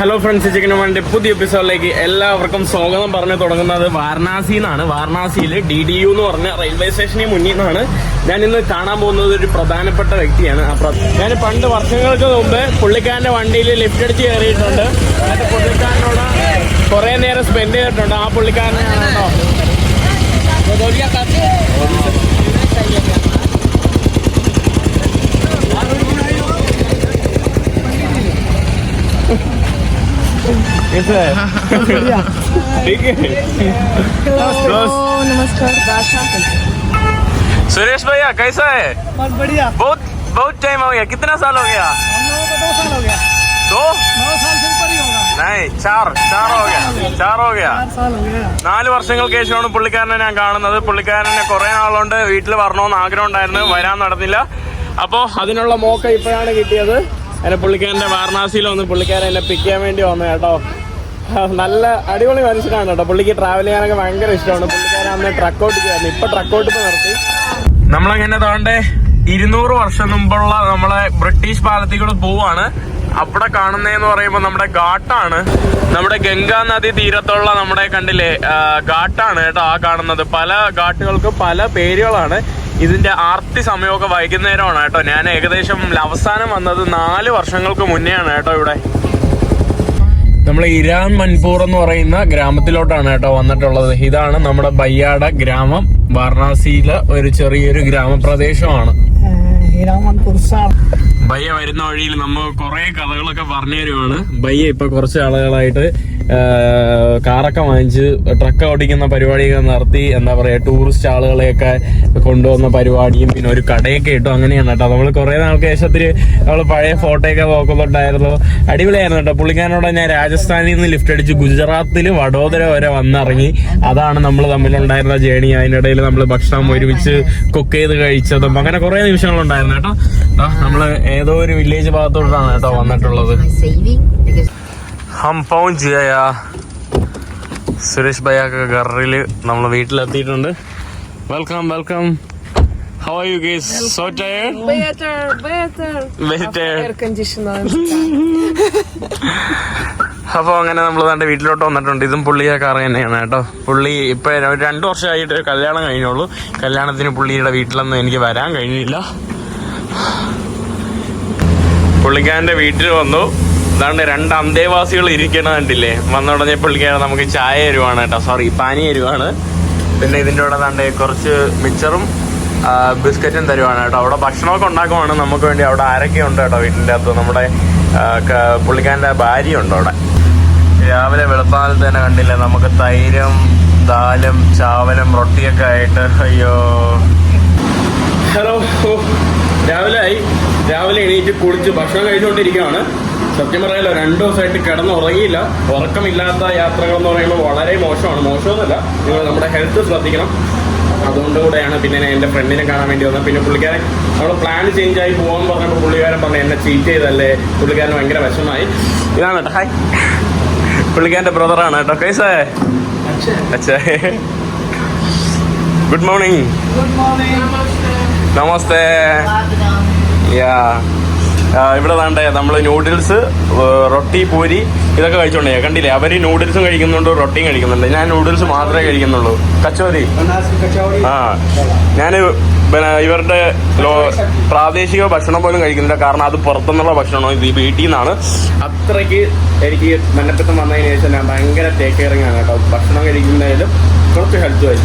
Hello friends chicken വേണ്ടി പുതിയ എപ്പിസോഡിലേക്ക് എല്ലാവർക്കും സ്വാഗതം പറഞ്ഞു തുടങ്ങുന്നത് വാരണാസി എന്നാണ്. വാരണാസിയിൽ ഡി ഡി യു എന്ന് പറഞ്ഞ റെയിൽവേ സ്റ്റേഷനിൽ മുന്നിൽ നിന്നാണ്. ഞാൻ ഇന്ന് കാണാൻ പോകുന്നത് ഒരു പ്രധാനപ്പെട്ട വ്യക്തിയാണ്. ഞാൻ പണ്ട് വർഷങ്ങൾക്ക് മുമ്പ് പുള്ളിക്കാരന്റെ വണ്ടിയിൽ ലിഫ്റ്റ് അടിച്ച് കയറിയിട്ടുണ്ട്. അത് പുള്ളിക്കാരനോട് കുറേ നേരം സ്പെൻഡ് ചെയ്തിട്ടുണ്ട്. ആ പുള്ളിക്കാരനാണ് കേട്ടോ. ठीक है Close. नमस्कार दाशा सुरेश भैया कैसा है बहुत बढ़िया बहुत बहुत टाइम हो गया कितना साल हो गया हम लोगों को दो साल हो गया दो नौ साल से ऊपर ही होगा नहीं चार चार हो गया चार हो गया चार साल हो गया നാല് വർഷങ്ങൾക്ക് ശേഷമാണ് പുള്ളിക്കാരനെ ഞാൻ കാണുന്നത് പുള്ളിക്കാരനെ കുറെ നാളുകൊണ്ട് വീട്ടിൽ വരണമെന്ന് ആഗ്രഹം ഉണ്ടായിരുന്നു വരാൻ നടന്നില്ല അപ്പോൾ അതിനുള്ള മോക്ക ഇപ്പോഴാണ് കിട്ടിയത് എന്നെ പുള്ളിക്കാരന്റെ വാരണാസിയിൽ വന്ന് പുള്ളിക്കാരൻ എന്നെ പിക്ക് ചെയ്യാൻ വേണ്ടി വന്നു കേട്ടോ. നല്ല അടിപൊളി മനുഷ്യനാണ് കേട്ടോ. പുള്ളിക്ക് ട്രാവൽ ചെയ്യാനൊക്കെ ഭയങ്കര ഇഷ്ടമാണ്. പുള്ളിക്കാരൻ അന്ന് ട്രക്ക് ഓട്ടിക്കായിരുന്നു ഇപ്പൊ ട്രക്ക് ഓട്ടിപ്പ് നിർത്തി. നമ്മളങ്ങനെ തോണ്ടേ ഇരുന്നൂറ് വർഷം മുമ്പുള്ള നമ്മളെ ബ്രിട്ടീഷ് പാലത്തിൽ കൂടെ പോവാണ്. അവിടെ കാണുന്നതെന്ന് പറയുമ്പോൾ നമ്മുടെ ഘാട്ടാണ്. നമ്മുടെ ഗംഗാ നദി തീരത്തുള്ള നമ്മുടെ കണ്ടില്ലേ ഘാട്ടാണ് കേട്ടോ ആ കാണുന്നത്. പല ഘാട്ടുകൾക്ക് പല പേരുകളാണ്. ഇതിന്റെ ആർത്തി സമയമൊക്കെ വൈകുന്നേരമാണ് കേട്ടോ. ഞാൻ ഏകദേശം അവസാനം വന്നത് നാല് വർഷങ്ങൾക്ക് മുന്നെയാണ് കേട്ടോ ഇവിടെ. നമ്മൾ ഇരാൻ മൻപൂർ എന്ന് പറയുന്ന ഗ്രാമത്തിലോട്ടാണ് കേട്ടോ വന്നിട്ടുള്ളത്. ഇതാണ് നമ്മുടെ ബയ്യാട ഗ്രാമം. വാരണാസിയിലെ ഒരു ചെറിയൊരു ഗ്രാമപ്രദേശമാണ്. ഭയ്യ വരുന്ന വഴിയിൽ നമ്മൾ കുറെ കഥകളൊക്കെ പറഞ്ഞു തരുവാണ്. ഭയ്യ ഇപ്പൊ കുറച്ച് ആളുകളായിട്ട് കാറൊക്കെ വാങ്ങിച്ച് ട്രക്ക് ഓടിക്കുന്ന പരിപാടിയൊക്കെ നടത്തി എന്താ പറയാ ടൂറിസ്റ്റ് ആളുകളെയൊക്കെ കൊണ്ടുവന്ന പരിപാടിയും പിന്നെ ഒരു കടയൊക്കെ ഇട്ടു. അങ്ങനെയാണ് കേട്ടോ. നമ്മൾ കുറെ നാൾക്ക് ശേഷത്തിൽ നമ്മൾ പഴയ ഫോട്ടോയൊക്കെ നോക്കുന്നുണ്ടായിരുന്നു. അടിപൊളിയായിരുന്നു കേട്ടോ. പുള്ളിക്കാരനോട് ഞാൻ രാജസ്ഥാനിൽ നിന്ന് ലിഫ്റ്റ് അടിച്ച് ഗുജറാത്തിൽ വഡോദര വരെ വന്നിറങ്ങി. അതാണ് നമ്മൾ തമ്മിലുണ്ടായിരുന്ന ജേണി അതിനിടയിൽ നമ്മൾ ഭക്ഷണം ഒരുമിച്ച് കുക്ക് ചെയ്ത് കഴിച്ചതും അങ്ങനെ കുറേ നിമിഷങ്ങളുണ്ടായിരുന്നു. കേട്ടോ ദാ നമ്മൾ ഏതോ ഒരു വില്ലേജ് ഭാഗത്തോട്ടാണ് കേട്ടോ വന്നിട്ടുള്ളത്. ഹം പൗഞ്ച് സുരേഷ് ഭയ്യാക്ക ഗറിൽ നമ്മൾ വീട്ടിലെത്തിയിട്ടുണ്ട്. Welcome welcome how are you guys so tired better better. Very tired air conditioner. അപ്പോൾ അങ്ങനെ നമ്മൾ തന്റെ വീട്ടിലോട്ട് വന്നിട്ടുണ്ട്. ഇതും പുള്ളിയെ കാർ തന്നെയാണ് കേട്ടോ. പുള്ളി ഇപ്പൊ രണ്ട് രണ്ടു വർഷമായിട്ട് കല്യാണം കഴിഞ്ഞുള്ളൂ കല്യാണത്തിന് പുള്ളിയുടെ വീട്ടിലൊന്നും എനിക്ക് വരാൻ കഴിഞ്ഞില്ല. പുള്ളിക്കാരന്റെ വീട്ടിൽ വന്നു. അതാണ് രണ്ട് അന്തേവാസികൾ ഇരിക്കണ കണ്ടില്ലേ? വന്ന ഉടനെ പുള്ളിക്കാരൻ നമുക്ക് ചായ തരുവാണ് കേട്ടോ. സോറി പാനി തരുവാണ്. പിന്നെ ഇതിന്റെ കൂടെ താണ്ട് കുറച്ച് മിച്ചറും ബിസ്ക്കറ്റും തരുവാണ് കേട്ടോ. അവിടെ ഭക്ഷണമൊക്കെ ഉണ്ടാക്കുവാണ്. നമുക്ക് വേണ്ടി അവിടെ ആരൊക്കെ ഉണ്ട് കേട്ടോ വീട്ടിന്റെ അകത്ത്? നമ്മുടെ പുള്ളിക്കാരന്റെ ഭാര്യ ഉണ്ട് അവിടെ. രാവിലെ വെളുപ്പാലത്ത് തന്നെ കണ്ടില്ലേ? നമുക്ക് തൈരും ദാലും ചാവലും റൊട്ടിയൊക്കെ ആയിട്ട്. അയ്യോ. ഹലോ രാവിലെ ആയി രാവിലെ എണീറ്റ് കുളിച്ച് ഭക്ഷണം കഴിച്ചുകൊണ്ടിരിക്കുകയാണ് സത്യം പറയാലോ രണ്ടു ദിവസമായിട്ട് കിടന്ന് ഉറങ്ങിയില്ല ഉറക്കമില്ലാത്ത യാത്രകൾ എന്ന് പറയുമ്പോൾ വളരെ മോശമാണ്. മോശമൊന്നുമല്ല. നിങ്ങൾ നമ്മുടെ ഹെൽത്ത് ശ്രദ്ധിക്കണം. അതുകൊണ്ട് കൂടെയാണ് പിന്നെ എന്റെ ഫ്രണ്ടിനെ കാണാൻ വേണ്ടി വന്നത്. പിന്നെ പുള്ളിക്കാരൻ നമ്മൾ പ്ലാൻ ചേഞ്ച് ആയി പോകാൻ പറഞ്ഞപ്പോൾ പുള്ളിക്കാരൻ പറഞ്ഞു എന്നെ ചീറ്റ് ചെയ്തല്ലേ? പുള്ളിക്കാരൻ ഭയങ്കര വിഷമായി ഇതാണ് കേട്ടോ. ഹായ് പുള്ളിക്കാരന്റെ ബ്രദറാണ് കേട്ടോ. കേസേ അച്ഛാ ഗുഡ് മോർണിംഗ് good morning. നമസ്തേ. യാ. ഇവിടെ വേണ്ടേ നമ്മൾ നൂഡിൽസ് റൊട്ടി പൂരി ഇതൊക്കെ കഴിച്ചോണ്ടേ. കണ്ടില്ലേ അവർ നൂഡിൽസും കഴിക്കുന്നുണ്ട് റൊട്ടിയും കഴിക്കുന്നുണ്ട്. ഞാൻ നൂഡിൽസ് മാത്രമേ കഴിക്കുന്നുള്ളൂ. കച്ചോരി? ആ. ഞാൻ ഇവരുടെ പ്രാദേശിക ഭക്ഷണം പോലും കഴിക്കുന്നില്ല. കാരണം അത് പുറത്തുനിന്നുള്ള ഭക്ഷണമാണ്. ഇത് ഈ വീട്ടിൽ നിന്നാണ് അത്രയ്ക്ക് എനിക്ക് മന്നപ്പെട്ടം വന്നതിന് ശേഷം ഞാൻ ഭയങ്കര ടേക്ക് കെയറിങ് ആണ് കേട്ടോ. ഭക്ഷണം കഴിക്കുന്നതിലും കുറച്ച് ഹെൽത്ത് ആയി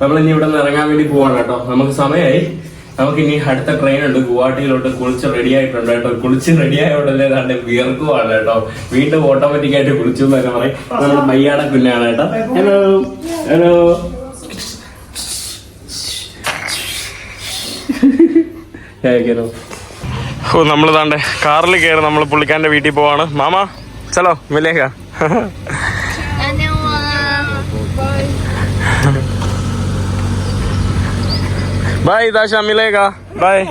നമ്മൾ ഇനി ഇവിടെ നിന്ന് ഇറങ്ങാൻ വേണ്ടി പോവാണ് കേട്ടോ. നമുക്ക് സമയമായി നമുക്ക് ഇനി അടുത്ത ട്രെയിൻ ഉണ്ട്. ഗുവാഹട്ടിയിലോട്ട് കുളിച്ച് റെഡി ആയിട്ടുണ്ട് കേട്ടോ. കുളിച്ച് റെഡി ആയ ഉടനെ താണ്ട് വിയർക്കുവാണ് കേട്ടോ. വീണ്ടും ഓട്ടോമാറ്റിക് ആയിട്ട് കുളിച്ചു എന്നൊക്കെ പറയും. നമ്മൾ മയ്യാട കുഞ്ഞാണ് കേട്ടോ. ഹലോ ഹലോ ഓ നമ്മൾ താണ്ടേ കാറിൽ കയറി നമ്മൾ പുള്ളിക്കാരന്റെ വീട്ടിൽ പോവാണ്. മാമാ ചലോ Bye, Dasha. Milega. Bye.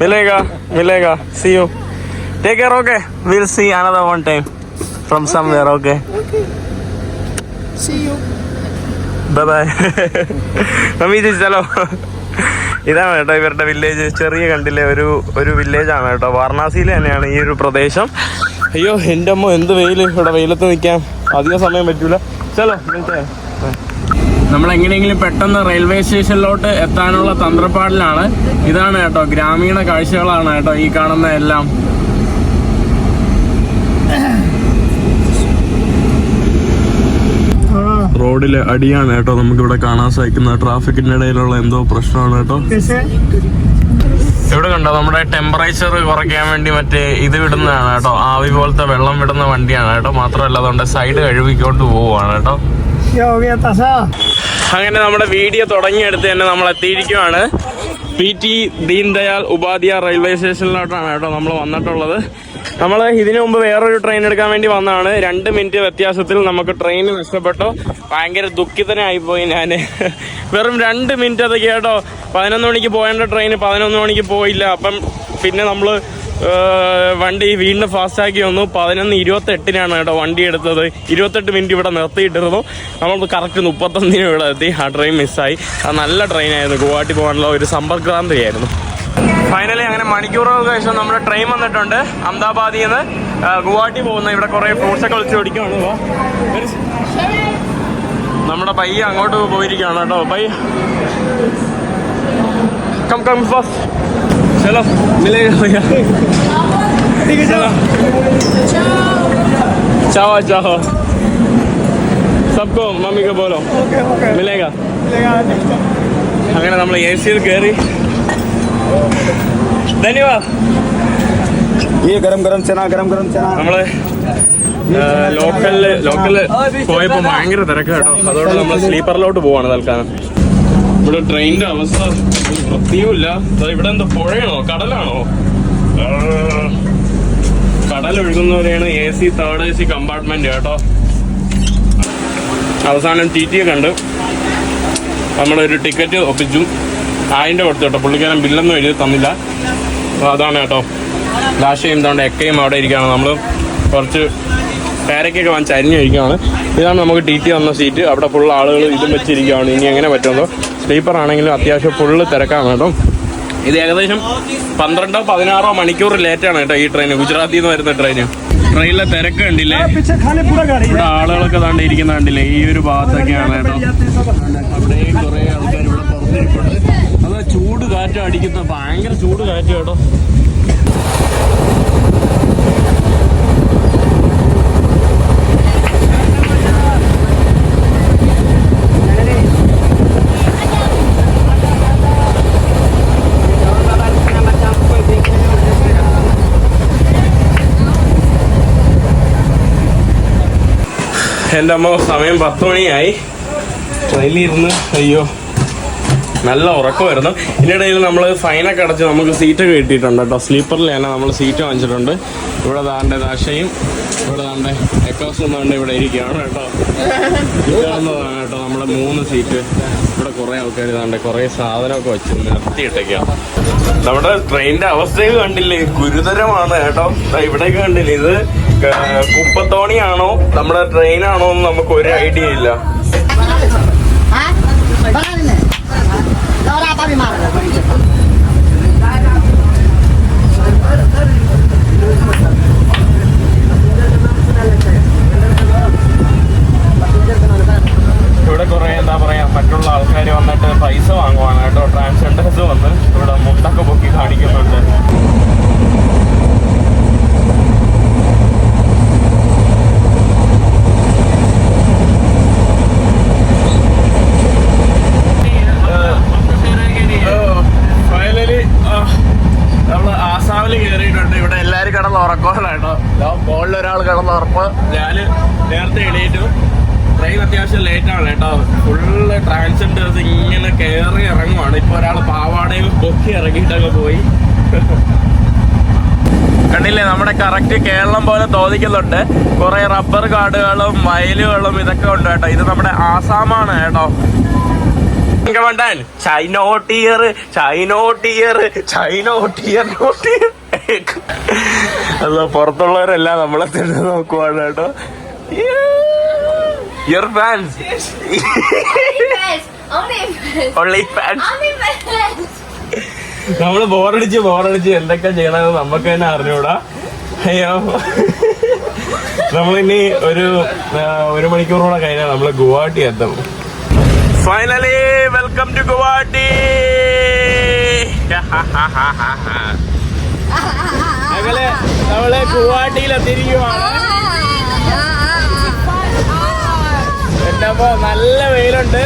Milega. Milega. See you. Take care. Okay. We'll see another one time from somewhere. Okay. Okay. See you. Bye bye mummy ചേച്ചി ചലോ ഇതാണ് കേട്ടോ ഇവരുടെ വില്ലേജ് ചെറിയ കണ്ടില്ലേ ഒരു ഒരു വില്ലേജാണ് കേട്ടോ വാരണാസിയിൽ തന്നെയാണ് ഈ ഒരു പ്രദേശം അയ്യോ എന്റെ അമ്മ എന്ത് വെയിൽ ഇവിടെ വെയിലത്ത് നിൽക്കാം അധികം സമയം പറ്റൂല ചലോ മിനിറ്റ് നമ്മൾ എങ്ങനെയെങ്കിലും പെട്ടെന്ന് റെയിൽവേ സ്റ്റേഷനിലോട്ട് എത്താനുള്ള തന്ത്രപ്പാടിലാണ്. ഇതാണ് കേട്ടോ ഗ്രാമീണ കാഴ്ചകളാണ് കേട്ടോ ഈ കാണുന്ന എല്ലാം. റോഡിലെ അടിയാണ് കേട്ടോ നമുക്കിവിടെ കാണാൻ സാധിക്കുന്ന ട്രാഫിക്കിന്റെ ഇടയിലുള്ള എന്തോ പ്രശ്നമാണ് കേട്ടോ. ഇവിടെ കണ്ടോ? നമ്മുടെ ടെമ്പറേച്ചർ കുറയ്ക്കാൻ വേണ്ടി മറ്റേ ഇത് വിടുന്നതാണ് കേട്ടോ. ആവി പോലത്തെ വെള്ളം വിടുന്ന വണ്ടിയാണ് കേട്ടോ. മാത്രമല്ല അതുകൊണ്ട് സൈഡ് കഴുകിക്കൊണ്ട് പോവുകയാണ് കേട്ടോ. അങ്ങനെ നമ്മുടെ വീഡിയോ തുടങ്ങിയെടുത്ത് തന്നെ നമ്മൾ എത്തിയിരിക്കുവാണ്. P T Deendayal Dayal Upadhyaya railway സ്റ്റേഷനിലോട്ടാണ് കേട്ടോ നമ്മൾ വന്നിട്ടുള്ളത്. നമ്മൾ ഇതിനു മുമ്പ് വേറൊരു ട്രെയിൻ എടുക്കാൻ വേണ്ടി വന്നതാണ്. രണ്ട് മിനിറ്റ് വ്യത്യാസത്തിൽ നമുക്ക് ട്രെയിൻ നഷ്ടപ്പെട്ടു. ഭയങ്കര ദുഃഖിതനായി പോയി ഞാൻ വെറും രണ്ട് മിനിറ്റ് അതൊക്കെ കേട്ടോ. പതിനൊന്ന് മണിക്ക് പോയേണ്ട ട്രെയിൻ പതിനൊന്ന് മണിക്ക് പോയില്ല. അപ്പം പിന്നെ നമ്മൾ വണ്ടി വീണ്ടും ഫാസ്റ്റാക്കി വന്നു. പതിനൊന്ന് ഇരുപത്തെട്ടിനാണ് കേട്ടോ വണ്ടി എടുത്തത്. ഇരുപത്തെട്ട് മിനിറ്റ് ഇവിടെ നിർത്തിയിട്ടിരുന്നു. നമ്മൾ കറക്റ്റ് മുപ്പത്തൊന്നിന് ഇവിടെ എത്തി. ആ ട്രെയിൻ മിസ്സായി അത് നല്ല ട്രെയിനായിരുന്നു ഗുവാഹട്ടി പോകാനുള്ള ഒരു സമ്പർക്രാന്തിയായിരുന്നു ഫൈനലി അങ്ങനെ മണിക്കൂറുകൾക്ക് ശേഷം നമ്മുടെ ട്രെയിൻ വന്നിട്ടുണ്ട്. അഹമ്മദാബാദിൽ നിന്ന് ഗുവാഹട്ടി പോകുന്ന ഇവിടെ കുറേ ഫ്രൂട്ട്സ് ഒക്കെ വിളിച്ച് പിടിക്കുകയാണ് നമ്മുടെ പയ്യ അങ്ങോട്ട് പോയിരിക്കുകയാണ് കേട്ടോ. പയ്യ. കം കം ഫസ്റ്റ് चलो मिलेगा भैया ठीक है चलो चाहो चाहो सबको मम्मी को बोलो ओके ओके मिलेगा मिलेगा അങ്ങനെ നമ്മൾ എ സിയിൽ കയറി ധന്യവാദ് ये गरम गरम चना गरम गरम चना നമ്മള് ലോക്കലില് ലോക്കലില് പോയപ്പോ ഭയങ്കര തിരക്ക് കേട്ടോ അതോടെ നമ്മൾ സ്ലീപ്പറിലോട്ട് പോവാണ് തൽക്കാലം ഇവിടെ ട്രെയിനിന്റെ അവസ്ഥ ഒരു വൃത്തിയുമില്ല ഇവിടെ എന്താ പുഴയാണോ? കടലാണോ? കടൽ ഒഴുകുന്നവരെയാണ് A C third A C compartment കേട്ടോ. അവസാനം ടി ടി കണ്ട് നമ്മളൊരു ടിക്കറ്റ് ഒപ്പിച്ചു. ആയിരം കൊടുത്തു കേട്ടോ. പുള്ളിക്കാരൻ ബില്ലൊന്നും എഴുതി തന്നില്ല. അതാണ് കേട്ടോ. ലാഷയും എന്താണ്ട് എക്കയും അവിടെ ഇരിക്കുകയാണ് നമ്മൾ കുറച്ച് പേരക്കൊക്കെ വാങ്ങിച്ച് അരിഞ്ഞ് കഴിക്കുകയാണ് ഇതാണ് നമുക്ക് ടി ടി വന്ന സീറ്റ് അവിടെ ഫുൾ ആളുകൾ ഇതും വെച്ചിരിക്കുകയാണ്. ഇനി എങ്ങനെ പറ്റുമോ സ്ലീപ്പർ ആണെങ്കിലും അത്യാവശ്യം ഫുള്ള് തിരക്കാണ് കേട്ടോ. ഇത് ഏകദേശം പന്ത്രണ്ടോ പതിനാറോ മണിക്കൂർ ലേറ്റാണ് കേട്ടോ ഈ ട്രെയിൻ ഗുജറാത്തിൽ നിന്ന് വരുന്ന ട്രെയിൻ ട്രെയിനിലെ തിരക്ക് കണ്ടില്ലേ? ഇവിടെ ആളുകളൊക്കെ താണ്ട് കണ്ടില്ലേ? ഈ ഒരു ഭാഗത്തൊക്കെയാണ് കേട്ടോ. അവിടെ കുറെ ആൾക്കാർ ഇവിടെ പുറത്തിരിപ്പുണ്ട്. അത് ചൂട് കാറ്റ് അടിക്കുന്ന ഭയങ്കര ചൂട് കാറ്റ് കേട്ടോ. എന്റെ അമ്മ സമയം പത്ത് മണിയായി. ട്രെയിനിലിരുന്ന് അയ്യോ. നല്ല ഉറക്കമായിരുന്നു. ഇതിനിടയിൽ നമ്മൾ ഫൈനൊക്കെ അടച്ച് നമുക്ക് സീറ്റൊക്കെ കിട്ടിയിട്ടുണ്ട് കേട്ടോ. സ്ലീപ്പറിൽ തന്നെ നമ്മൾ സീറ്റ് വാങ്ങിച്ചിട്ടുണ്ട്. ഇവിടെ താണ്ടെ ദാശയും ഇവിടെ താണ്ടെ എക്കോസും താണ്ടെ ഇവിടെ ഇരിക്കുകയാണ് കേട്ടോ. ഇതാണെന്നതാണ് കേട്ടോ നമ്മുടെ മൂന്ന് സീറ്റ് ഇവിടെ കുറേ ആൾക്കാർ താണ്ടെ കുറേ സാധനമൊക്കെ വെച്ച് നിർത്തിയിട്ടൊക്കെയാണ് നമ്മുടെ ട്രെയിനിന്റെ അവസ്ഥയൊക്കെ കണ്ടില്ലേ? ഗുരുതരമാണ് കേട്ടോ. ഇവിടെയൊക്കെ കണ്ടില്ലേ ഇത് കുപ്പത്തോണിയാണോ നമ്മുടെ ട്രെയിനാണോ എന്ന് നമുക്ക് ഒരു ഐഡിയ ഇല്ല Hah? Bakal ini. Laura apa di mana? ഇവിടെ കുറെ എന്താ പറയാ മറ്റുള്ള ആൾക്കാർ വന്നിട്ട് പൈസ വാങ്ങുവാണ് കേട്ടോ ട്രാൻസ്ജെൻഡേഴ്സ് വന്ന് ഇവിടെ മുണ്ടൊക്കെ പൊക്കി കാണിക്കുന്നുണ്ട് ഫൈനലി നമ്മൾ ആസാമിൽ കയറിയിട്ടുണ്ട് ഇവിടെ എല്ലാരും കിടന്ന് ഉറക്കമാണ് കേട്ടോ മുകളിൽ ഒരാൾ കിടന്ന് ഉറപ്പ് ഞാൻ നേരത്തെ എണീറ്റു ട്രെയിൻ അത്യാവശ്യം ലേറ്റ് ആണ് കേട്ടോ ഫുള്ള് ട്രാൻസ്ജെൻഡേഴ്സ് ഇങ്ങനെ കയറി ഇറങ്ങുവാണ് ഇപ്പൊ ഒരാൾ പാവാടയും പൊക്കി ഇറങ്ങിയിട്ടൊക്കെ പോയി കണ്ടില്ലേ നമ്മുടെ കറക്റ്റ് കേരളം പോലെ തോന്നിക്കുന്നുണ്ട്. കുറെ റബ്ബർ കാടുകളും വയലുകളും ഇതൊക്കെ ഉണ്ട് കേട്ടോ. ഇത് നമ്മുടെ ആസാമാണ് കേട്ടോ. കമണ്ടാൻ ചൈനോട്ടിയർ ചൈനോട്ടിയർ ചൈനോട്ടിയർ നോട്ടിയർ അല്ല പുറത്തുള്ളവരെല്ലാം നമ്മളെ തന്നെ നോക്കുവാണ് കേട്ടോ. Your fans. ഓൺലി. നമ്മൾ ബോറടിച്ച് ബോറടിച്ച് എന്തൊക്കെ ചെയ്യണമെന്ന് നമുക്ക് തന്നെ അറിഞ്ഞൂടാ. അയ്യോ. നമ്മളിനി ഒരു ഒരു മണിക്കൂറോടെ കഴിഞ്ഞാൽ നമ്മൾ ഗുവാഹട്ടി എത്തും. Finally welcome to Guwahati. ഞങ്ങൾ നമ്മൾ ഗുവാഹട്ടിയിൽ എത്തിയിരിക്കുവാണ് നല്ല വെയിലുണ്ട്.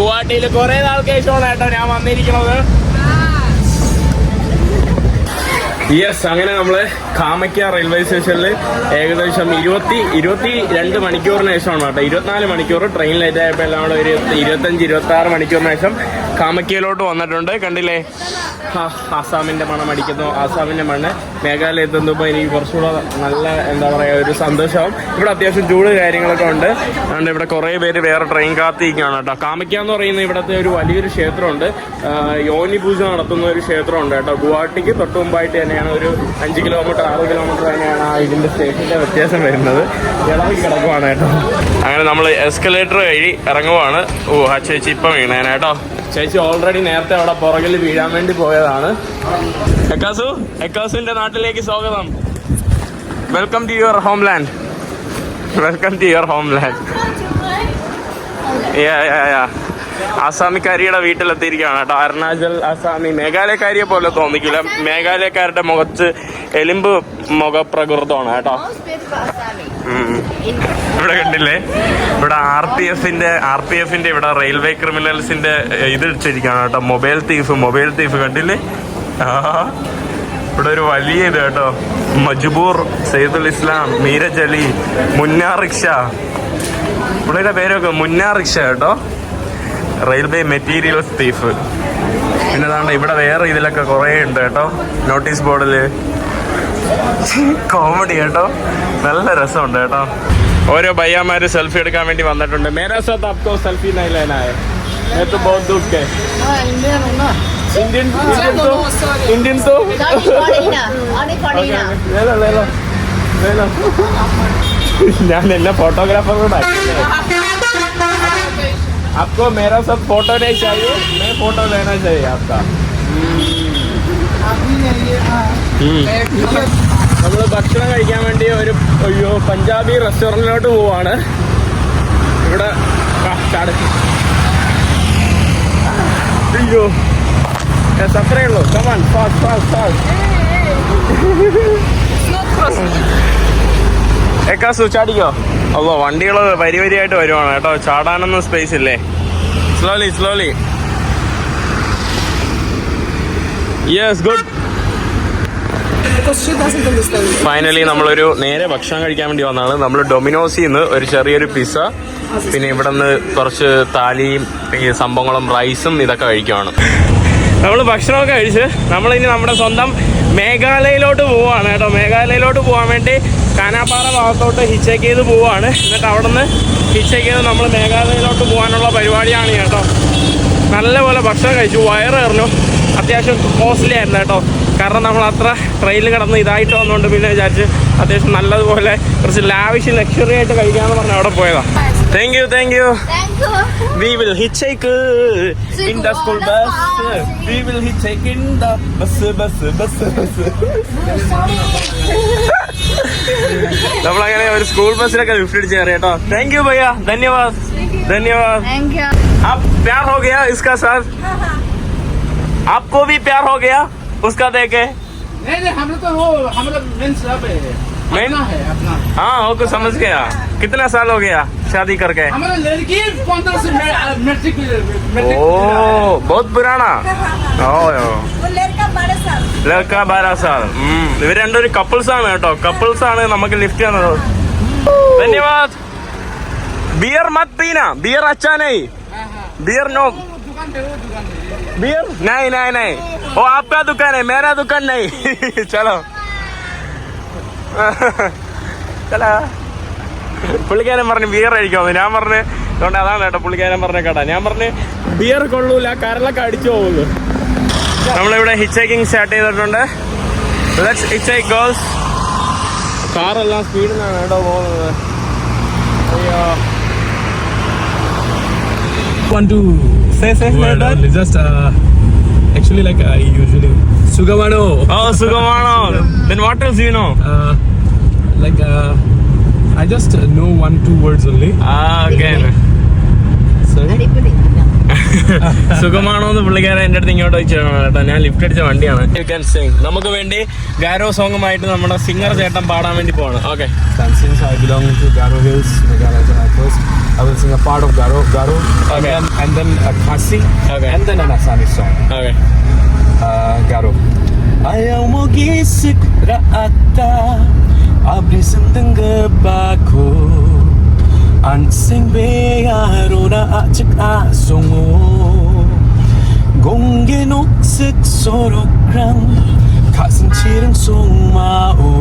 ഗുവാഹട്ടിയിൽ കുറെ നാൾക്ക് ഏറ്റവും ഞാൻ വന്നിരിക്കണത്. യെസ് അങ്ങനെ നമ്മൾ കാമയ്ക്ക റെയിൽവേ സ്റ്റേഷനിൽ ഏകദേശം ഇരുപത്തി ഇരുപത്തി രണ്ട് മണിക്കൂറിന് ശേഷമാണ് കേട്ടോ. ഇരുപത്തിനാല് മണിക്കൂർ ട്രെയിൻ ലേറ്റ് ആയപ്പോൾ എല്ലാം കൂടെ ഒരു ഇരുപത്തഞ്ച് ഇരുപത്തി ആറ് മണിക്കൂറിന് ശേഷം കാമയ്ക്കയിലോട്ട് വന്നിട്ടുണ്ട്. കണ്ടില്ലേ? ആ, ആസാമിന്റെ മണം അടിക്കുന്നു. ആസാമിന്റെ മണ്ണ്. മേഘാലയ എത്തുമ്പോൾ എനിക്ക് കുറച്ചുകൂടെ നല്ല എന്താ പറയാ ഒരു സന്തോഷവും ഇവിടെ അത്യാവശ്യം ചൂട് കാര്യങ്ങളൊക്കെ ഉണ്ട്. അതുകൊണ്ട് ഇവിടെ കുറേ പേര് വേറെ ട്രെയിൻ കാത്തിരിക്കുകയാണ് കേട്ടോ. കാമക്ക എന്ന് പറയുന്ന ഇവിടുത്തെ ഒരു വലിയൊരു ക്ഷേത്രമുണ്ട്. യോനി പൂജ നടത്തുന്ന ഒരു ക്ഷേത്രമുണ്ട് കേട്ടോ. ഗുവാഹട്ടിക്ക് തൊട്ട് മുമ്പായിട്ട് തന്നെയാണ് ഒരു അഞ്ച് കിലോമീറ്റർ ആറ് കിലോമീറ്റർ തന്നെയാണ് ആ ഇതിന്റെ സ്റ്റേഷന്റെ വ്യത്യാസം വരുന്നത്. ഇളകി കിടക്കുവാണ് കേട്ടോ. അങ്ങനെ നമ്മൾ എസ്കലേറ്റർ വഴി ഇറങ്ങുവാണ്. ഓ ആ ചേച്ചി ഇപ്പം വീണേനെ കേട്ടോ. ചേച്ചി ഓൾറെഡി നേരത്തെ അവിടെ പുറകിൽ വീഴാൻ വേണ്ടി പോയതാണ്. എക്കാസു എക്കാസുവിന്റെ നാട്ടിലേക്ക് സ്വാഗതം. Welcome to your homeland welcome to your homeland ആസാമിക്കാരിയുടെ വീട്ടിലെത്തിയിരിക്കുകയാണ് കേട്ടോ. അരുണാചൽ ആസാമി മേഘാലയക്കാരിയെ പോലെ തോന്നിക്കില്ല. മേഘാലയക്കാരുടെ മുഖത്ത് എലുമ്പ് മുഖപ്രകൃതമാണ് കേട്ടോ. ഇവിടെ കണ്ടില്ലേ? ഇവിടെ ആർ പി എഫിന്റെ ആർ പി എഫിന്റെ ഇവിടെ റെയിൽവേ ക്രിമിനൽസിന്റെ ഇത് ഇടിച്ചിരിക്കുകയാണ് കേട്ടോ. മൊബൈൽ തീഫ് മൊബൈൽ തീഫ് കണ്ടില്ലേ? ആ ഇവിടെ ഒരു വലിയ ഇത് കേട്ടോ. മജ്ബൂർ സെയ്ദുൽ ഇസ്ലാം മീരജ് അലി മുന്നാർ റിക്ഷ. ഇവിടെ പേരൊക്കെ മുന്നാർ റിക്ഷ കേട്ടോ. റെയിൽവേ മെറ്റീരിയൽസ് തീഫ് പിന്നെ ഇവിടെ വേറെ ഇതിലൊക്കെ കുറേ ഉണ്ട് കേട്ടോ. നോട്ടീസ് ബോർഡിൽ കോമഡി കേട്ടോ നല്ല രസമുണ്ട് കേട്ടോ ഓരോ ഭയ്യമാര് സെൽഫി എടുക്കാൻ വേണ്ടി വന്നിട്ടുണ്ട് മേരാ സാത്ത് आपको സെൽഫി नहीं लेना है मैं तो बहुत दूर के इंडियन इंडियन तो इंडियन तो Only foreigner. Only foreigner. ले लो ले लो ले लो ഞാൻ എന്നെ ഫോട്ടോഗ്രാഫർ കൂടെ आपको मेरा सब फोटो नहीं चाहिए मैं फोटो लेना चाहिए आपका നമ്മൾ ഭക്ഷണം കഴിക്കാൻ വേണ്ടി ഒരു അയ്യോ പഞ്ചാബി റെസ്റ്റോറന്റിലോട്ട് പോവാണ്. ഇവിടെ ആ, ചാട്. അയ്യോ. അത്രേ ഉള്ളൂ. കമാൻ ഫാസ്റ്റ് ഫാസ്റ്റ് ചാടിക്കോ അല്ലോ വണ്ടികൾ വരി വരിയായിട്ട് വരുവാണ്. കേട്ടോ ചാടാനൊന്നും സ്പേസ് ഇല്ലേ? Slowly slowly yes good finally നമ്മളൊരു നേരെ ഭക്ഷണം കഴിക്കാൻ വേണ്ടി വന്നതാണ്. നമ്മൾ ഡൊമിനോസിൽ നിന്ന് ഒരു ചെറിയൊരു പിസ്സ പിന്നെ ഇവിടെ നിന്ന് കുറച്ച് താലിയും ഈ സംഭവങ്ങളും റൈസും ഇതൊക്കെ കഴിക്കുവാണ്. നമ്മൾ ഭക്ഷണമൊക്കെ കഴിച്ച് നമ്മളിനി നമ്മുടെ സ്വന്തം മേഘാലയയിലോട്ട് പോവാണ് കേട്ടോ. മേഘാലയയിലോട്ട് പോകാൻ വേണ്ടി കാനാപ്പാറ ഭാഗത്തോട്ട് ഹിച്ചേക്ക് ചെയ്ത് പോവാണ്. എന്നിട്ട് അവിടെ നിന്ന് ഹിച്ചേക്ക് ചെയ്ത് നമ്മൾ മേഘാലയയിലോട്ട് പോകാനുള്ള പരിപാടിയാണ് കേട്ടോ. നല്ലപോലെ ഭക്ഷണം കഴിച്ചു വയറ് എറിഞ്ഞു അത്യാവശ്യം കോസ്റ്റ്ലി ആയിരുന്നു കേട്ടോ കാരണം നമ്മൾ അത്ര ട്രെയിനിൽ കിടന്ന് ഇതായിട്ട് വന്നുകൊണ്ട് പിന്നെ വിചാരിച്ച് അത്യാവശ്യം നല്ലതുപോലെ കുറച്ച് ലാവിഷ് ലക്ഷറി ആയിട്ട് കഴിക്കാമെന്ന് പറഞ്ഞ് അവിടെ പോയതാ thank you thank you Thank you. We will hitchhike in the school bus. We will hitchhike in the bus, bus, bus, bus. നമ്മളങ്ങനെ ഒരു സ്കൂൾ ബസ്സിലൊക്കെ ലിഫ്റ്റ് അടിച്ച് കയറി കേട്ടോ താങ്ക് യു ഭയ്യ ധന്യവാദ് ധന്യവാദ് Thank you. आप प्यार हो गया इसका साथ आपको भी प्यार हो गया उसका देखे नहीं नहीं हम लोग तो वो हम लोग मेन सब है मेन अपना है अपना हाँ वो को समझ गया कितना साल हो गया शादी करके हमारा लड़की पंद्रह से मैट्रिक मैट्रिक ओ बहुत पुराना ഓ ഓ ലക്ക ബാരാ സാൽ ഇവർ രണ്ടൊരു കപ്പിൾസ് ആണ് കേട്ടോ കപ്പിൾസ് ആണ് നമുക്ക് ലിഫ്റ്റ് തന്നത് ധന്യവാദ് ബിയർ മത് പീന ബിയർ അച്ഛാ നൈ ബിയർ നോ दुकान पे वो दुकान पे बियर नहीं नहीं नहीं वो आपका दुकान है मेरा दुकान नहीं चलो ചലോ പുള്ളിക്കാരൻ പറഞ്ഞു ബിയർ കഴിക്കാമെന്ന് ഞാൻ പറഞ്ഞ് അതുകൊണ്ട് അതാണ് കേട്ടോ പുള്ളിക്കാരൻ പറഞ്ഞ കേട്ടോ ഞാൻ പറഞ്ഞ് ബിയർ കൊള്ളൂല കരളൊക്കെ അടിച്ചു പോകുന്നു നമ്മളിവിടെ ഹിച്ചേക്കിംഗ് സ്റ്റാർട്ട് ചെയ്തിട്ടുണ്ട് ലെറ്റ്സ് ഹിച്ചേക്ക് ഗേൾസ് കാറെല്ലാം സ്പീഡിലാണ് കേട്ടോ പോകുന്നത് അയ്യോ want to Say, say, say word only. Just uh, actually, like I usually Sugamano. Oh, Sugamano. Then what else you know? Uh, like uh, I just uh, know one two words only. Ah, okay. Sorry. സുഖമാണോ എന്ന് പുള്ളിക്കാരൻ എന്റെ അടുത്ത് ഇങ്ങോട്ട് വെച്ചാണ് കേട്ടോ ഞാൻ lift അടിച്ച വണ്ടിയാണ് യു ക്യാൻ സിംഗ് നമുക്ക് വേണ്ടി ഗാരോ സോങ്ങുമായിട്ട് നമ്മുടെ സിംഗർ ചേട്ടൻ പാടാൻ വേണ്ടി പോവാണ് okay I will sing a part of Garo, Garo, okay. and, then, and then a Khasi, okay. and then an Asani song. Okay. Uh, Garo. Ayaw mo gisik raata Abri din gabako Ang sing beyaro na atik asongo Gongge nuksik sorokrang Kasin chirang sungmao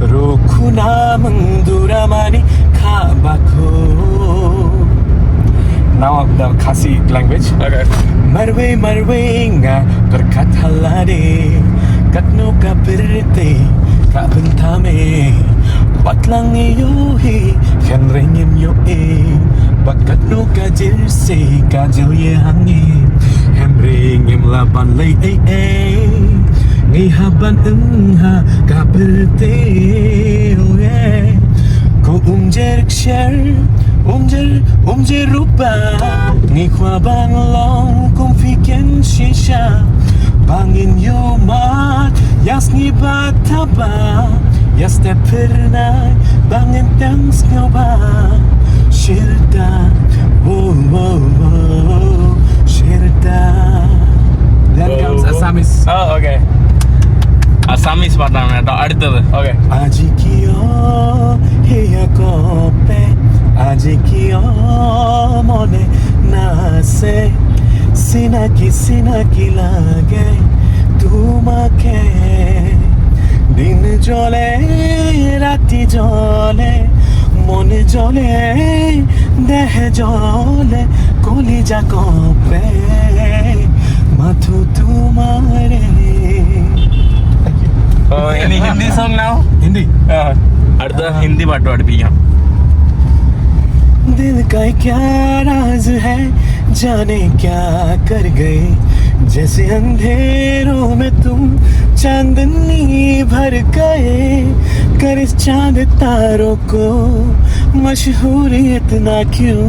Roku namang duramani Nabako. Now of the Khasi language. Okay. Marwe marwe nga perkatalade katno ka pirte ka bentame batlang iyuhi henrengim yo e bakatno ka se kajil jilye hangi henrengim laban lay ay ay ngay haban ưng ha ka pirte oh yeah 그 움직 쉘 움질 움질 루빠 니과 방롱 꿈피겐 시샤. 방인 유맛 jasni bataba Jasne pyrna Bangen tęsknioba Sierda Wo wo wo Sierda Dann kam es Asamis. Ah, okay சாமிஸ் பாட்டாங்க அடுத்தது okay ஆஜி கியோ ஹிய கோப்பே ஆஜி கியோ মনে নাচে চিনাকি চিনাকি লাগে তোমাকে দিন জলে রাতি জলে মনে জলে দেহ জলে কলিজা কপে মাথু তোমারে any Hindi song now? Hindi. Uh, அடுத்த ஹிந்தி பாட்டு பாடுப்பீங்க दिल का क्या राज है जाने क्या कर गए जैसे अंधेरों में तुम चांदनी भर गए कर इस चाँद तारों को मशहूर इतना क्यों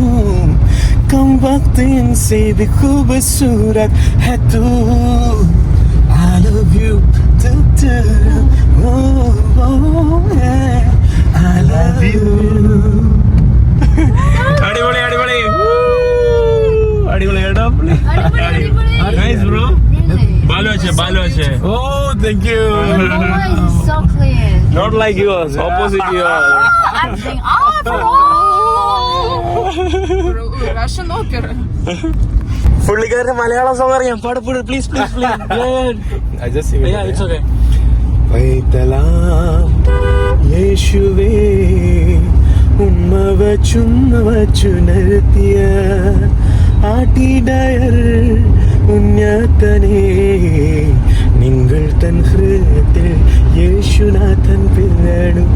कम वक्त इनसे भी खूबसूरत है तू I love you do, do, yeah. I love you. അടിപൊളി അടിപൊളി. അടിപൊളി കേട്ടോ നൈസ് ബ്രോ ബാലു അച്ഛേ ബാലു അച്ഛേ Oh, thank you. so clear. Not like yours opposite opera. പുള്ളിക്കാരന് മലയാളം സോങ് അറിയാം. പാട് please please please I just sing it. It's okay പൈതലാം യേശുവേ ഉമ്മ വച്ചുമ്മ വച്ചു നിർത്തിയ ആട്ടിടയർ ഉന്നതനേ നിങ്ങൾ തൻ ഹൃദയത്തിൽ യേശുനാഥൻ പിള്ളടും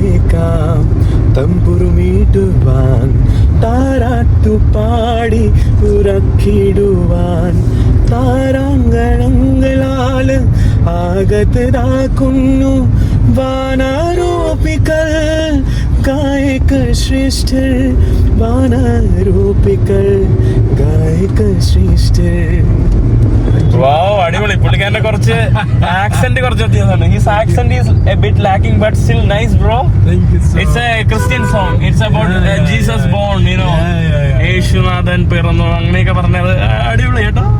താലപ്പൊലിയേക്കാം തമ്പുരുമീട്ടുവാൻ താരാട്ടു പാടി ഉറക്കിടുവാൻ. താരാങ്കണങ്ങളാൽ ആകത്തതാക്കുന്നു വാനാരോപികൾ ഗായക ശ്രേഷ്ഠർ. വാനാരോപികൾ ഗായക ശ്രേഷ്ഠർ. അടിപൊളി കുറച്ച് ആക്സെന്റ് കുറച്ച് വ്യത്യാസമാണ് his accent is a bit lacking but still nice bro it's a Christian song it's about Jesus born you know. യേശുനാഥൻ പിറന്നു. അങ്ങനെയൊക്കെ പറഞ്ഞത് അടിപൊളി കേട്ടോ.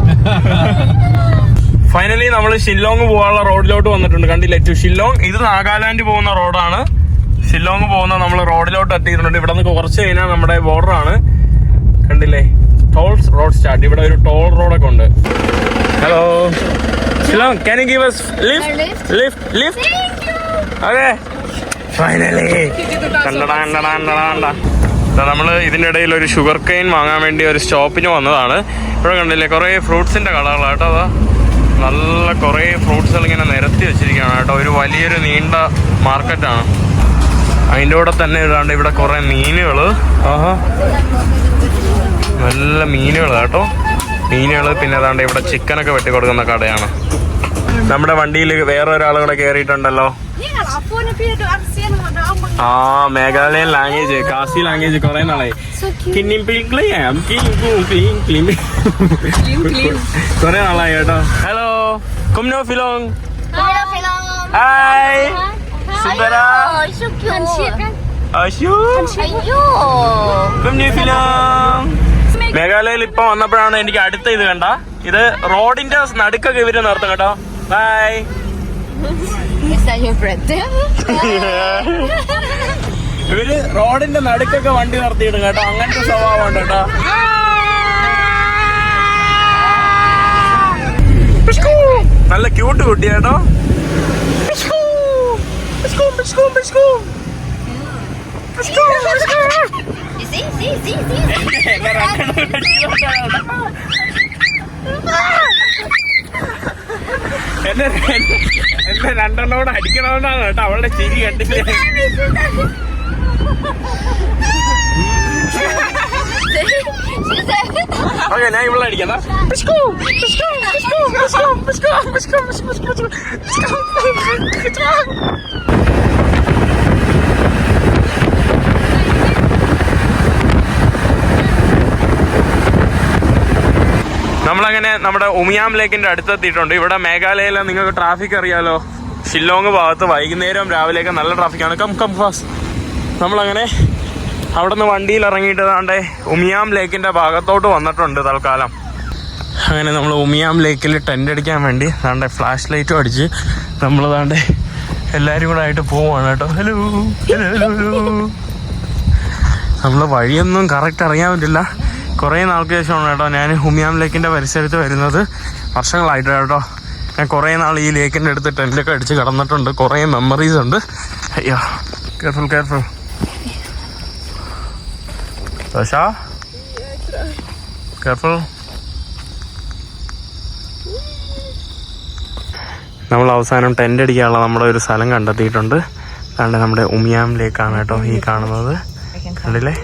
ഫൈനലി നമ്മൾ ഷില്ലോങ് പോകാനുള്ള റോഡിലോട്ട് വന്നിട്ടുണ്ട്. കണ്ടില്ല? ടു ഷില്ലോങ് ഇത് നാഗാലാൻഡ് പോകുന്ന റോഡാണ്. ഷില്ലോങ് പോകുന്ന നമ്മൾ റോഡിലോട്ട് എത്തിയിട്ടുണ്ട്. ഇവിടെ നിന്ന് കുറച്ച് കഴിഞ്ഞാൽ നമ്മുടെ ബോർഡർ ആണ്. കണ്ടില്ലേ? ടോൾ റോഡ് സ്റ്റാർട്ട് ഇവിടെ ഒരു ടോൾ റോഡൊക്കെ ഉണ്ട്. Hello Shilong, can you give us lift? lift? Lift? lift? Thank you. Okay. Finally നമ്മൾ ഇതിന്റെ ഇടയിൽ ഒരു ഷുഗർ കെയിൻ വാങ്ങാൻ വേണ്ടി ഒരു സ്റ്റോപ്പിന് വന്നതാണ് ഇവിടെ കണ്ടില്ലേ കുറേ ഫ്രൂട്ട്സിന്റെ കടകളാണ് കേട്ടോ അതാ നല്ല കുറേ ഫ്രൂട്ട്സുകൾ ഇങ്ങനെ നിരത്തി വെച്ചിരിക്കുകയാണ് കേട്ടോ ഒരു വലിയൊരു നീണ്ട മാർക്കറ്റാണ് അതിന്റെ കൂടെ തന്നെ ഇതാണ്ട് ഇവിടെ കുറേ മീനുകൾ ആഹാ നല്ല മീനുകൾ കേട്ടോ മീനുകൾ പിന്നെ അതാണ്ട് ഇവിടെ ചിക്കനൊക്കെ വെട്ടി കൊടുക്കുന്ന കടയാണ്. നമ്മുടെ വണ്ടിയിൽ വേറെ ഒരാൾ കൂടെ കയറിയിട്ടുണ്ടല്ലോ ആ മേഘാലയൻ ലാംഗ്വേജ് കാസി ലാംഗ്വേജ് കുറെ നാളായി. കൊറേ നാളായി കേട്ടോ. ഹലോ കുംനോ ഫിലോങ്. ഹായ് സുന്ദര. Ayo. കുംനോ ഫിലോങ്. മേഘാലയയിൽ ഇപ്പൊ വന്നപ്പോഴാണ് എനിക്ക് അടുത്ത ഇത് കണ്ട. ഇത് റോഡിന്റെ നടുക്കൊക്കെ ഇവർ നിർത്തും കേട്ടോ. ബൈ ഇവർ റോഡിന്റെ നടുക്കൊക്കെ വണ്ടി നിർത്തിയിടും കേട്ടോ. അങ്ങനത്തെ സ്വഭാവം ഉണ്ട് കേട്ടോ. നല്ല ക്യൂട്ട് കുട്ടി. കേട്ടോ പിഷ്കൂ. പിഷ്കൂ, പിഷ്കൂ, പിഷ്കൂ. പിഷ്കൂ, എന്നെ എന്നെ രണ്ടെണ്ണോട് അടിക്കണമെന്നാണ് കേട്ടോ അവളുടെ ചിരി കണ്ടില്ലേ? ഞാൻ ഇവിടെ അടിക്കണം നമ്മളങ്ങനെ നമ്മുടെ ഉമിയാം ലേക്കിന്റെ അടുത്തെത്തിയിട്ടുണ്ട്. ഇവിടെ മേഘാലയയിലെ നിങ്ങൾക്ക് ട്രാഫിക് അറിയാലോ? ഷില്ലോങ് ഭാഗത്ത് വൈകുന്നേരം രാവിലെയൊക്കെ നല്ല ട്രാഫിക്കാണ് കം കം ഫാസ് നമ്മളങ്ങനെ അവിടെ നിന്ന് വണ്ടിയിൽ ഇറങ്ങിയിട്ട് താണ്ടെ ഉമിയാം ലേക്കിന്റെ ഭാഗത്തോട്ട് വന്നിട്ടുണ്ട് തൽക്കാലം. അങ്ങനെ നമ്മൾ ഉമിയാം ലേക്കിൽ ടെന്റ് അടിക്കാൻ വേണ്ടി താണ്ടെ ഫ്ലാഷ് ലൈറ്റും അടിച്ച് നമ്മൾ താണ്ടെ എല്ലാവരും കൂടെ ആയിട്ട് പോവാണ് കേട്ടോ. ഹലോ ഹലോ ഹലോ നമ്മൾ വഴിയൊന്നും കറക്റ്റ് അറിയാൻ പറ്റില്ല. കുറേ നാൾക്ക് ശേഷമാണ് കേട്ടോ ഞാൻ ഹുമിയാം ലേക്കിന്റെ പരിസരത്ത് വരുന്നത്. വർഷങ്ങളായിട്ട് കേട്ടോ. ഞാൻ കുറേ നാൾ ഈ ലേക്കിന്റെ അടുത്ത് ടെന്റൊക്കെ അടിച്ച് കിടന്നിട്ടുണ്ട്. കുറേ മെമ്മറീസ് ഉണ്ട്. അയ്യോ കെയർഫുൾ കെയർഫുൾ ദോശ? കെയർഫുൾ നമ്മൾ അവസാനം ടെന്റ് അടിക്കാനുള്ള നമ്മുടെ ഒരു സ്ഥലം കണ്ടെത്തിയിട്ടുണ്ട്. അതുകൊണ്ട് നമ്മുടെ ഉമിയാം ലേക്കാണ് കേട്ടോ ഈ കാണുന്നത്. കണ്ടില്ലേ?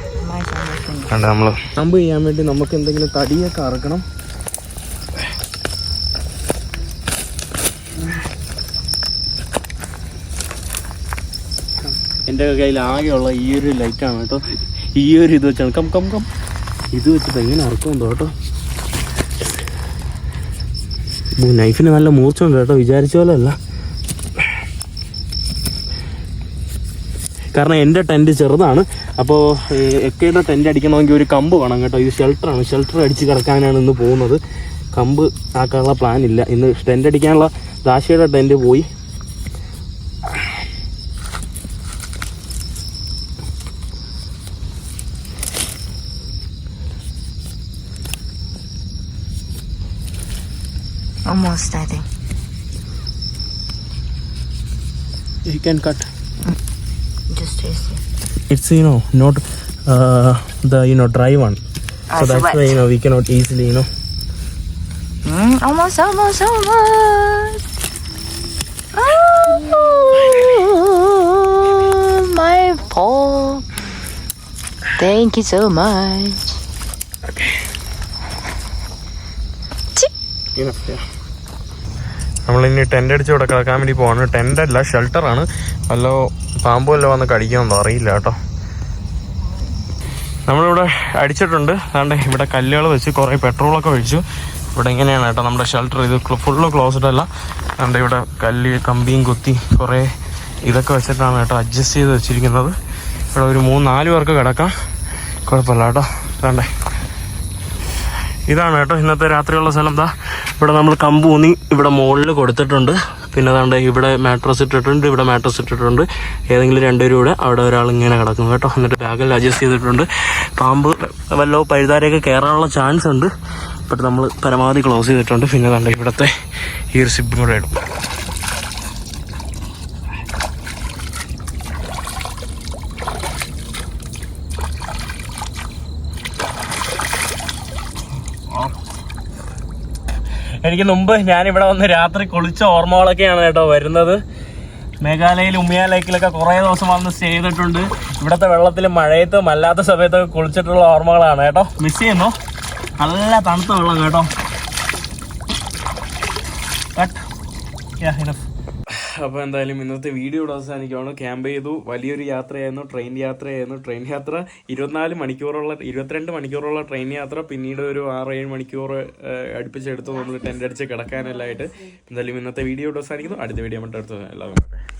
കണ്ട നമ്മൾ കമ്പ് ചെയ്യാൻ വേണ്ടി നമുക്ക് എന്തെങ്കിലും തടിയൊക്കെ അറക്കണം. എന്റെ കയ്യിൽ ആകെയുള്ള ഈ ഒരു ലൈറ്റാണ് കേട്ടോ. ഈ ഒരു ഇത് വെച്ചാണ്. Come come come. ഇത് വെച്ചിട്ട് എങ്ങനെ അറക്കുമെന്തോ കേട്ടോ നൈഫിന് നല്ല മൂർച്ച ഉണ്ട് കേട്ടോ. വിചാരിച്ച പോലെ അല്ല. കാരണം എന്റെ ടെന്റ് ചെറുതാണ്. അപ്പോൾ എക്കയുടെ ടെന്റ് അടിക്കണമെങ്കിൽ ഒരു കമ്പ് വേണം കേട്ടോ. ഇത് ഷെൽട്ടറാണ് ഷെൽട്ടർ അടിച്ച് കിടക്കാനാണ് ഇന്ന് പോകുന്നത്. കമ്പ് ആക്കാനുള്ള പ്ലാൻ ഇല്ല. ഇന്ന് ടെന്റ് അടിക്കാനുള്ള ദാശയുടെ ടെന്റ് പോയി. Almost, I think. You can cut Just taste it. It's you know not uh, the you know dry one so that's wet. why you know we cannot easily you know Mm, almost, almost, almost. Oh, my paw. Thank you so much. enough yeah നമ്മളിനി tent അടിച്ച് ഇവിടെ കിടക്കാൻ വേണ്ടി പോവാണ്. Tent അല്ല ഷെൽട്ടറാണ് വല്ലോ പാമ്പ് വല്ല വന്ന് കടിക്കുമെന്നോ അറിയില്ല കേട്ടോ. നമ്മളിവിടെ അടിച്ചിട്ടുണ്ട്. അതുകൊണ്ട് ഇവിടെ കല്ലുകൾ വെച്ച് കുറേ പെട്രോളൊക്കെ ഒഴിച്ചു. ഇവിടെ ഇങ്ങനെയാണ് കേട്ടോ നമ്മുടെ ഷെൽട്ടർ ഇത് ഫുള്ള് ക്ലോസ്ഡ് അല്ല. അതുകൊണ്ട് ഇവിടെ കല്ല് കമ്പിയും കുത്തി കുറേ ഇതൊക്കെ വെച്ചിട്ടാണ് കേട്ടോ അഡ്ജസ്റ്റ് ചെയ്ത് വെച്ചിരിക്കുന്നത്. ഇവിടെ ഒരു മൂന്ന് നാല് പേർക്ക് കിടക്കാം. കുഴപ്പമില്ല കേട്ടോ. വേണ്ടേ ഇതാണ് കേട്ടോ ഇന്നത്തെ രാത്രിയുള്ള സ്ഥലം. ദാ ഇവിടെ നമ്മൾ കമ്പ് ഊന്നി ഇവിടെ മുകളിൽ കൊടുത്തിട്ടുണ്ട്. പിന്നെ അതാണ്ട് ഇവിടെ മാട്രസ് ഇട്ടിട്ടുണ്ട് ഇവിടെ മാട്രസ് ഇട്ടിട്ടുണ്ട്. ഏതെങ്കിലും രണ്ടുപേരും കൂടെ അവിടെ ഒരാൾ ഇങ്ങനെ കിടക്കുന്നു കേട്ടോ. എന്നിട്ട് ബാഗിൽ അഡ്ജസ്റ്റ് ചെയ്തിട്ടുണ്ട്. പാമ്പ് വല്ലോ പഴുതാരയൊക്കെ കയറാനുള്ള ചാൻസ് ഉണ്ട്. ബട്ട് നമ്മൾ പരമാവധി ക്ലോസ് ചെയ്തിട്ടുണ്ട്. പിന്നെ അതാണ്ട് ഇവിടുത്തെ ഈ ഒരു സിബ് കൂടെ ഇടും എനിക്ക് മുമ്പ് ഞാൻ ഇവിടെ വന്ന് രാത്രി കുളിച്ച ഓർമ്മകളൊക്കെയാണ് കേട്ടോ വരുന്നത്. മേഘാലയയിൽ ഉമിയ ലേക്കിലൊക്കെ കുറേ ദിവസം വന്ന് സ്റ്റേ ചെയ്തിട്ടുണ്ട്. ഇവിടുത്തെ വെള്ളത്തിൽ മഴയത്തും അല്ലാത്ത സമയത്തൊക്കെ കുളിച്ചിട്ടുള്ള ഓർമ്മകളാണ് കേട്ടോ. മിസ് ചെയ്യുന്നു. നല്ല തണുത്ത വെള്ളം കേട്ടോ. അപ്പോൾ എന്തായാലും ഇന്നത്തെ വീഡിയോ ഇവിടെ അവസാനിക്കുകയാണ്. ക്യാമ്പ് ചെയ്തു. വലിയൊരു യാത്രയായിരുന്നു. ട്രെയിൻ യാത്രയായിരുന്നു. ട്രെയിൻ യാത്ര ഇരുപത്തിനാല് മണിക്കൂറുള്ള ഇരുപത്തിരണ്ട് മണിക്കൂറുള്ള ട്രെയിൻ യാത്ര പിന്നീട് ഒരു ആറ് ഏഴ് മണിക്കൂർ അടുപ്പിച്ചെടുത്തു നമ്മൾ ടെന്റ് അടിച്ച് കിടക്കാനെല്ലാം ആയിട്ട് എന്തായാലും ഇന്നത്തെ വീഡിയോ ഇവിടെ അവസാനിക്കുന്നു. അടുത്ത വീഡിയോ മറ്റടുത്ത് എല്ലാവരും